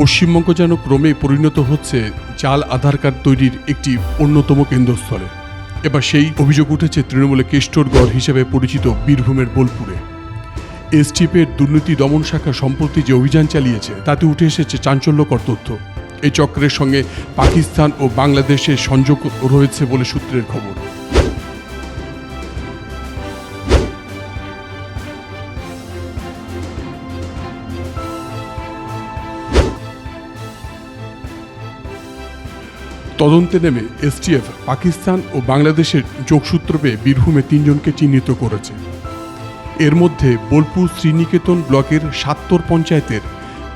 পশ্চিমবঙ্গ যেন ক্রমে পরিণত হচ্ছে জাল আধার কার্ড তৈরির একটি অন্যতম কেন্দ্রস্থলে। এবার সেই অভিযোগ উঠেছে তৃণমূলে কেষ্টরগড় হিসেবে পরিচিত বীরভূমের বোলপুরে। এসটিপের দুর্নীতি দমন শাখা সম্প্রতি যে অভিযান চালিয়েছে, তাতে উঠে এসেছে চাঞ্চল্যকর তথ্য। এই চক্রের সঙ্গে পাকিস্তান ও বাংলাদেশের সংযোগ রয়েছে বলে সূত্রের খবর। তদন্তে নেমে এসটিএফ, পাকিস্তান ও বাংলাদেশের যোগসূত্র পেয়ে বীরভূমে তিনজনকে চিহ্নিত করেছে। এর মধ্যে বোলপুর শ্রীনিকেতন ব্লকের সাত্তর পঞ্চায়েতের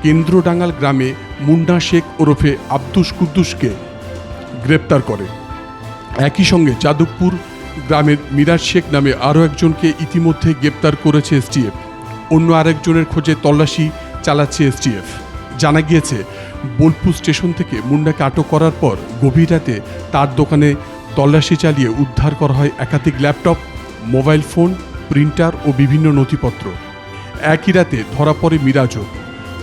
কেন্দ্রডাঙ্গাল গ্রামে মুন্না শেখ ওরফে আব্দুস কুদ্দুসকে গ্রেপ্তার করে। একই সঙ্গে যাদবপুর গ্রামের মিরাজ শেখ নামে আরও একজনকে ইতিমধ্যে গ্রেপ্তার করেছে এসটিএফ। অন্য আরেকজনের খোঁজে তল্লাশি চালাচ্ছে এসটিএফ। জানা গিয়েছে বোলপুর স্টেশন থেকে মুন্ডাকে আটক করার পর গভীর রাতে তার দোকানে তল্লাশি চালিয়ে উদ্ধার করা হয় একাধিক ল্যাপটপ, মোবাইল ফোন, প্রিন্টার ও বিভিন্ন নথিপত্র। একই রাতে ধরা পড়ে মিরাজও।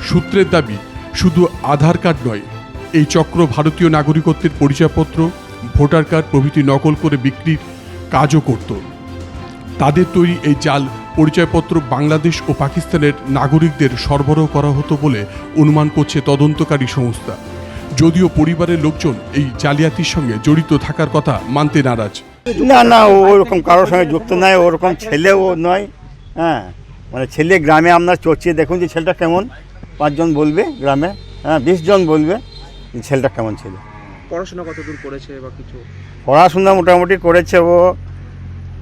সূত্রের দাবি, শুধু আধার কার্ড নয়, এই চক্র ভারতীয় নাগরিকত্বের পরিচয়পত্র, ভোটার কার্ড প্রভৃতি নকল করে বিক্রির কাজও করত। তাদের তৈরি এই জাল পরিচয়পত্র বাংলাদেশ ও পাকিস্তানের নাগরিকদের সরবরাহ করা হতো বলে অনুমান করছে তদন্তকারী সংস্থা। যদিও পরিবারের লোকজন এই জালিয়াতির সঙ্গে জড়িত থাকার কথা মানতে নারাজ। না না ও ওরকম কারোর সঙ্গে যুক্ত নয় ওরকম ছেলেও নয় হ্যাঁ। মানে ছেলে গ্রামে আপনার চর্চিয়ে দেখুন যে ছেলেটা কেমন। পাঁচজন বলবে গ্রামে হ্যাঁ বিশ জন বলবে ছেলেটা কেমন ছিল। পড়াশোনা কতদূর করেছে বা কিছু? পড়াশোনা মোটামুটি করেছে ও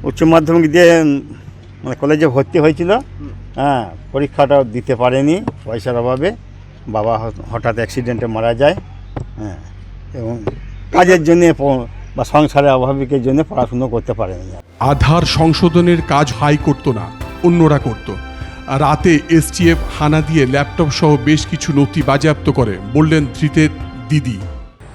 উচ্চ মাধ্যমিক দিয়ে মানে কলেজে ভর্তি হয়েছিল। হ্যাঁ পরীক্ষাটা দিতে পারেনি পয়সার অভাবে। বাবা হঠাৎ অ্যাক্সিডেন্টে মারা যায়। হ্যাঁ এবং কাজের জন্যে বা সংসারের অভাবিকের জন্য পড়াশুনো করতে পারেনি। আধার সংশোধনের কাজ হাই করতো না অন্যরা করত। রাতে এসটিএফ হানা দিয়ে ল্যাপটপ সহ বেশ কিছু নথি বাজেয়াপ্ত করে বললেন ধৃতের দিদি।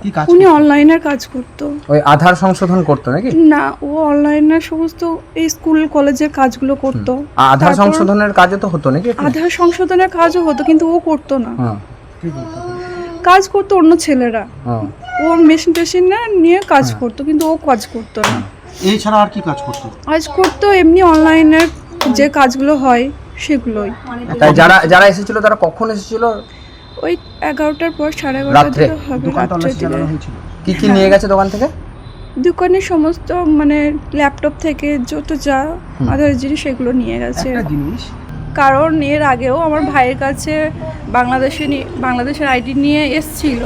কি কাজ উনি অনলাইনের কাজ করতো। ওই আধার সংশোধন করতো নাকি? না ও অনলাইনের সমস্ত এই স্কুল কলেজের কাজগুলো করতো। আধার তারপর সংশোধনের কাজও তো হতো নাকি এখানে? আধার সংশোধনের কাজও হতো কিন্তু ও করতো না। হ্যাঁ। কাজ করতো অন্য ছেলেরা। হ্যাঁ। ও মেশিন টেশিন না নিয়ে কাজ করতো কিন্তু ও কাজ করতো না। এছাড়া আর কি কাজ করতো? কাজ করতো এমনি অনলাইনের যে কাজগুলো হয় সেগুলোই। তাই যারা যারা এসেছিল তারা কখন এসেছিল? ওই এগারোটার পর সাড়ে এগারোটার রাত্রে? দিকে হবে দোকান রাত্রে কি কি নিয়ে গেছে দোকান থেকে? দোকানে সমস্ত মানে ল্যাপটপ থেকে যত যা আধার জিনিস সেগুলো নিয়ে গেছে। একটা জিনিস? কারণ এর আগেও আমার ভাইয়ের কাছে বাংলাদেশে নি- বাংলাদেশের আইডি নিয়ে এসছিল।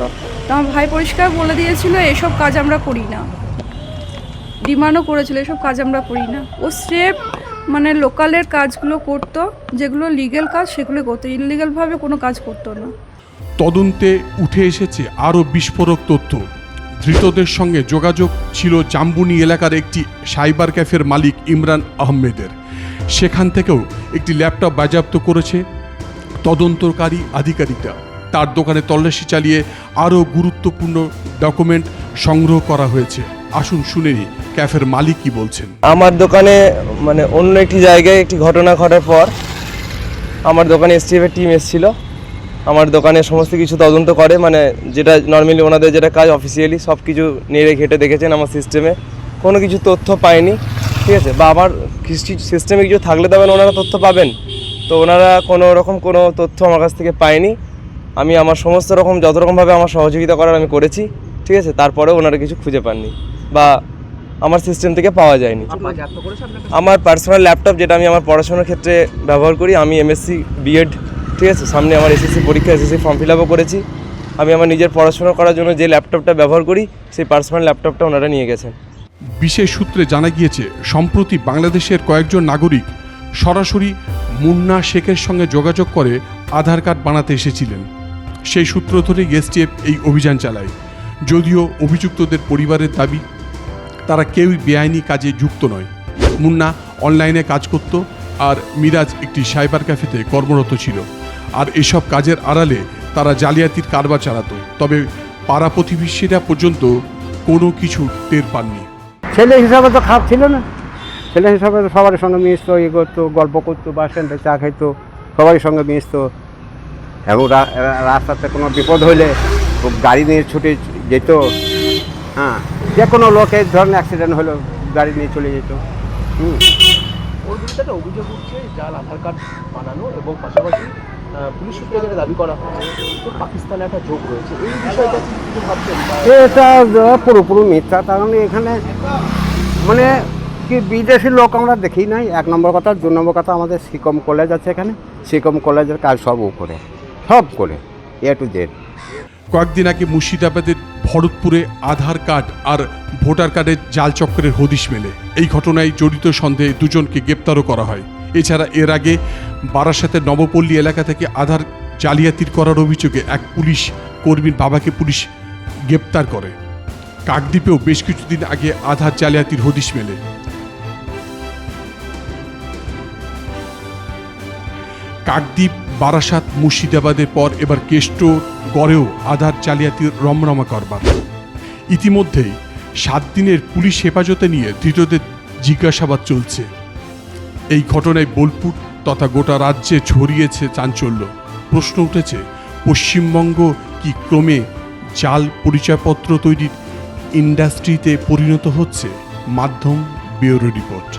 তো আমার ভাই পরিষ্কার বলে দিয়েছিল এসব কাজ আমরা করি না। ডিমান্ডও করেছিল এসব কাজ আমরা করি না। ও স্রেফ মানে লোকালের কাজগুলো করতো যেগুলো লিগেল কাজ সেগুলো করতো। ইলিগালভাবে কোনো কাজ করতো না। তদন্তে উঠে এসেছে আরও বিস্ফোরক তথ্য। ধৃতদের সঙ্গে যোগাযোগ ছিল জাম্বুনি এলাকার একটি সাইবার ক্যাফের মালিক ইমরান আহমেদের। সেখান থেকেও একটি ল্যাপটপ বাজেয়াপ্ত করেছে তদন্তকারী আধিকারিকরা। তার দোকানে তল্লাশি চালিয়ে আরও গুরুত্বপূর্ণ ডকুমেন্ট সংগ্রহ করা হয়েছে। আসুন শুনে নিই ক্যাফের মালিক কি বলছেন। আমার দোকানে মানে অন্য একটি জায়গায় একটি ঘটনা ঘটার পর আমার দোকানে এসটিএফের টিম এসেছিল। আমার দোকানে সমস্ত কিছু তদন্ত করে মানে যেটা নর্মালি ওনাদের যেটা কাজ অফিসিয়ালি সব কিছু নেড়ে ঘেটে দেখেছেন আমার সিস্টেমে কোনো কিছু তথ্য পায়নি ঠিক আছে? বা আমার সিস্টেমে কিছু থাকলে তবে ওনারা তথ্য পাবেন। তো ওনারা কোনো রকম কোনো তথ্য আমার কাছ থেকে পায়নি আমি আমার সমস্ত রকম যত রকমভাবে আমার সহযোগিতা করার আমি করেছি ঠিক আছে? তারপরেও ওনারা কিছু খুঁজে পাননি বা আমার সিস্টেম থেকে পাওয়া যায়নি। আমার পার্সোনাল ল্যাপটপ যেটা আমি আমার পড়াশোনার ক্ষেত্রে ব্যবহার করি আমি এমএসসি বিএড ঠিক আছে, সামনে আমার এসএসসি পরীক্ষা এসএসসি ফর্ম ফিল আপও করেছি। আমি আমার নিজের পড়াশোনা করার জন্য যে ল্যাপটপটা ব্যবহার করি, সেই পার্সোনাল ল্যাপটপটা ওনারা নিয়ে গেছেন। বিশেষ সূত্রে জানা গিয়েছে, সম্প্রতি বাংলাদেশের কয়েকজন নাগরিক সরাসরি মুন্না শেখের সঙ্গে যোগাযোগ করে আধার কার্ড বানাতে এসেছিলেন। সেই সূত্র ধরে এসটিএফ এই অভিযান চালায়। যদিও অভিযুক্তদের পরিবারের দাবি, তারা কেউই বেআইনি কাজে যুক্ত নয়। মুন্না অনলাইনে কাজ করত আর মিরাজ একটি সাইবার ক্যাফেতে কর্মরত ছিল। আর এসব কাজের আড়ালে তারা জালিয়াতির কারবার চালাতো। তবে পাড়া প্রতিবেশীরা পর্যন্ত কোনো কিছু টের পাননি। ছেলে হিসাবে তো খারাপ ছিল না। ছেলে হিসাবে তো সবার সঙ্গে মিশতো ইয়ে করতো গল্প করতো বাস স্ট্যান্ডে চা খাইতো সবারই সঙ্গে মিশতো। এবং রাস্তাতে কোনো বিপদ হলে ও গাড়ি নিয়ে ছুটে যেত। হ্যাঁ যে কোনো লোকের ধরনের অ্যাক্সিডেন্ট হলো গাড়ি নিয়ে চলে যেত। হুম। অভিযোগ উঠছে জাল আধার কার্ড বানানো এবং পাশাপাশি পুলিশ সূত্রে যেটা দাবি করা হচ্ছে যে পাকিস্তানে একটা যোগ রয়েছে। এই বিষয়টা কি ভাবছেন এটা পুরোপুরি মিথ্যা মানে এখানে মানে কি বিদেশি লোক আমরা দেখি নাই। এক নম্বর কথা দু নম্বর কথা আমাদের সিকম কলেজ আছে এখানে। সিকম কলেজের কাজ সব উপরে সব করে এ টু জেড কয়েকদিন আগে মুর্শিদাবাদের ভরতপুরে আধার কার্ড আর ভোটার কার্ডের জাল চক্রের হদিশ মেলে। এই ঘটনায় জড়িত সন্দেহে দুজনকে গ্রেপ্তারও করা হয়। এছাড়া এর আগে বারাসাতের নবপল্লী এলাকা থেকে আধার জালিয়াতির করার অভিযোগে এক পুলিশ কর্মীর বাবাকে পুলিশ গ্রেপ্তার করে। কাকদ্বীপেও বেশ কিছুদিন আগে আধার জালিয়াতির হদিশ মেলে। কাকদ্বীপ, বারাসাত, মুর্শিদাবাদের পর এবার কেষ্ট গড়েও আধার জালিয়াতির রমরমা করবার। ইতিমধ্যেই সাত দিনের পুলিশ হেফাজতে নিয়ে ধৃতদের জিজ্ঞাসাবাদ চলছে। এই ঘটনায় বোলপুর তথা গোটা রাজ্যে ছড়িয়েছে চাঞ্চল্য। প্রশ্ন উঠেছে, পশ্চিমবঙ্গ কি ক্রমে জাল পরিচয়পত্র তৈরির ইন্ডাস্ট্রিতে পরিণত হচ্ছে? মাধ্যম, ব্যুরো রিপোর্ট।